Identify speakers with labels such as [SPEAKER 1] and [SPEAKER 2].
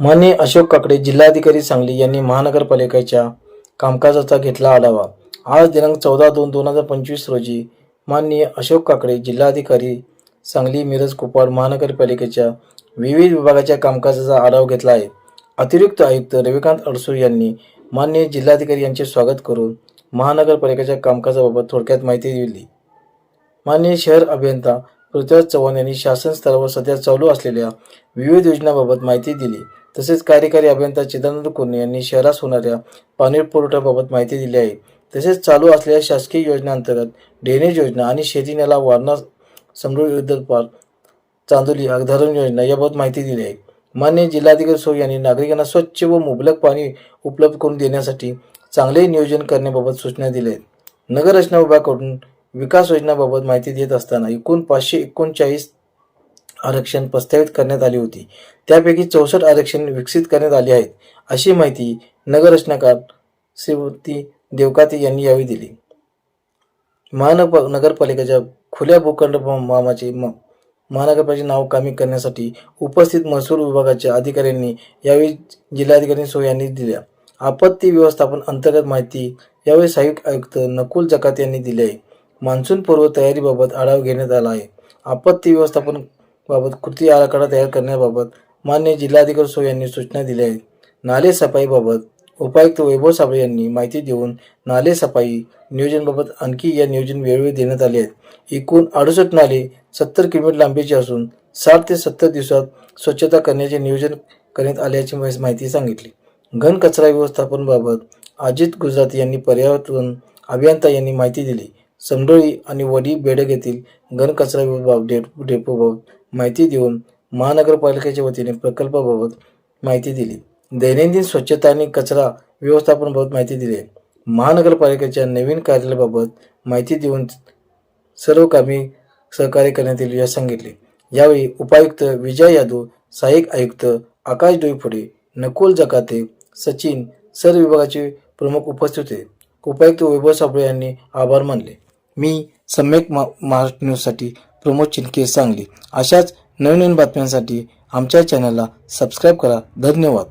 [SPEAKER 1] माननीय अशोक काकडे जिल्हाधिकारी सांगली यांनी महानगरपालिकेच्या कामकाजाचा घेतला आढावा. आज दिनांक चौदा दोन दोन हजार पंचवीस रोजी माननीय अशोक काकडे जिल्हाधिकारी सांगली मिरज कुपवाड महानगरपालिकेच्या विविध विभागाच्या कामकाजाचा आढावा घेतला आहे. अतिरिक्त आयुक्त रविकांत अडसूळ यांनी माननीय जिल्हाधिकारी यांचे स्वागत करून महानगरपालिकेच्या कामकाजाबाबत थोडक्यात माहिती दिली. माननीय शहर अभियंता पृथ्वीराज चव्हाण यांनी शासन स्तरावर सध्या चालू असलेल्या विविध योजनांबाबत माहिती दिली. तसेच कार्यकारी अभियंता चिदानंद कुर्णे यांनी शहरास होणाऱ्या पाणी पुरवठ्याबाबत माहिती दिली आहे. तसेच चालू असलेल्या शासकीय योजनांतर्गत ड्रेनेज योजना आणि शेतीनेला वारणा समृद्ध विद्युत पार्क चांदोली अगधारण योजना याबाबत माहिती दिली आहे. मान्य जिल्हाधिकारी सो यांनी नागरिकांना स्वच्छ व मुबलक पाणी उपलब्ध करून देण्यासाठी चांगले नियोजन करण्याबाबत सूचना दिल्या आहेत. नगररचना विभागाकडून विकास योजनाबाबत माहिती देत असताना एकूण पाचशे एकोणचाळीस आरक्षण प्रस्तावित करण्यात आली होती. त्यापैकी चौसष्ट आरक्षण विकसित करण्यात आली आहेत अशी माहिती नगररचनाकार श्रीमती देवकाते यांनी यावेळी दिली. महानप नगरपालिकेच्या खुल्या भूखंड मामाचे म महानगरपालिकेचे नाव कामी करण्यासाठी उपस्थित महसूल विभागाच्या अधिकाऱ्यांनी यावेळी जिल्हाधिकारी सो यांनी दिल्या. आपत्ती व्यवस्थापन अंतर्गत माहिती यावेळी सहाय्यक आयुक्त नकुल जकात यांनी दिली आहे. मान्सून पूर्व तयारीबाबत आढावा घेण्यात आला आहे. आपत्ती व्यवस्थापन बाबत कृती आराखडा तयार करण्याबाबत मान्य जिल्हाधिकारी सो यांनी सूचना दिल्या आहेत. नाले सफाईबाबत उपायुक्त वैभव साबळे यांनी माहिती देऊन नाले सफाई नियोजनबाबत आणखी या नियोजन वेळोवेळी देण्यात आले आहेत. एकूण अडुसष्ट नाले सत्तर किलोमीटर लांबीचे असून साठ ते सत्तर दिवसात स्वच्छता करण्याचे नियोजन करण्यात आल्याची माहिती सांगितली. घन कचरा व्यवस्थापनबाबत अजित गुजरात यांनी पर्यावरण अभियंता यांनी माहिती दिली. समडोळी आणि वडी बेडग येथील घन कचरा विभाग डेपोबाबत माहिती देऊन महानगरपालिकेच्या वतीने प्रकल्पाबाबत माहिती दिली. दैनंदिन स्वच्छता आणि कचरा व्यवस्थापनाबाबत माहिती दिली. महानगरपालिकेच्या नवीन कार्यालयाबाबत माहिती देऊन सर्व कामे सहकार्य करण्यात येईल या सांगितले. यावेळी उपायुक्त विजय यादव सहाय्यक आयुक्त आकाश डोईफोडे नकुल जकाते सचिन सर विभागाचे प्रमुख उपस्थित होते. उपायुक्त वैभव साबळे यांनी आभार मानले. मी सम्यक मा महाराष्ट्र न्यूजसाठी प्रमोद चिनके सांगली. अशाच नवीन नवीन बातम्यांसाठी आमच्या चॅनलला सबस्क्राईब करा. धन्यवाद.